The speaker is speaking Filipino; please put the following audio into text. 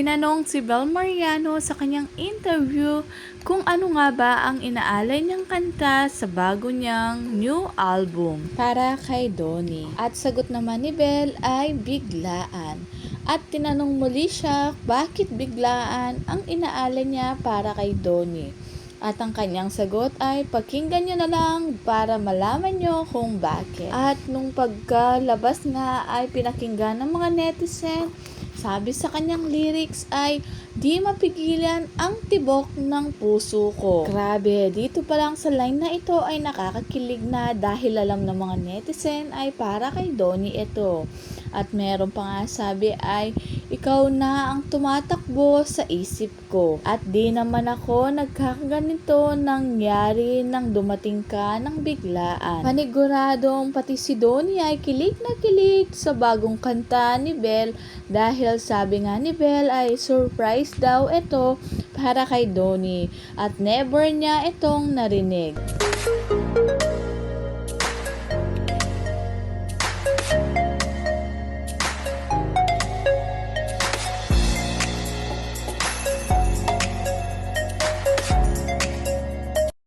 Tinanong si Bel Mariano sa kanyang interview kung ano nga ba ang inaalay niyang kanta sa bago niyang new album para kay Donnie. At sagot naman ni Bel ay biglaan. At tinanong muli siya bakit biglaan ang inaalay niya para kay Donnie. At ang kanyang sagot ay pakinggan nyo na lang para malaman nyo kung bakit. At nung pagkalabas nga ay pinakinggan ng mga netizen, sabi sa kanyang lyrics ay di mapigilan ang tibok ng puso ko. Grabe, dito pa lang sa line na ito ay nakakakilig na dahil alam ng mga netizen ay para kay Donnie ito. At meron pa nga sabi ay ikaw na ang tumatakbo sa isip ko. At di naman ako nagkakaganito nangyari nang dumating ka ng biglaan. Paniguradong pati si Donnie ay kilig na kilig sa bagong kanta ni Belle dahil sabi nga ni Belle ay surprise daw ito para kay Donnie at never niya itong narinig.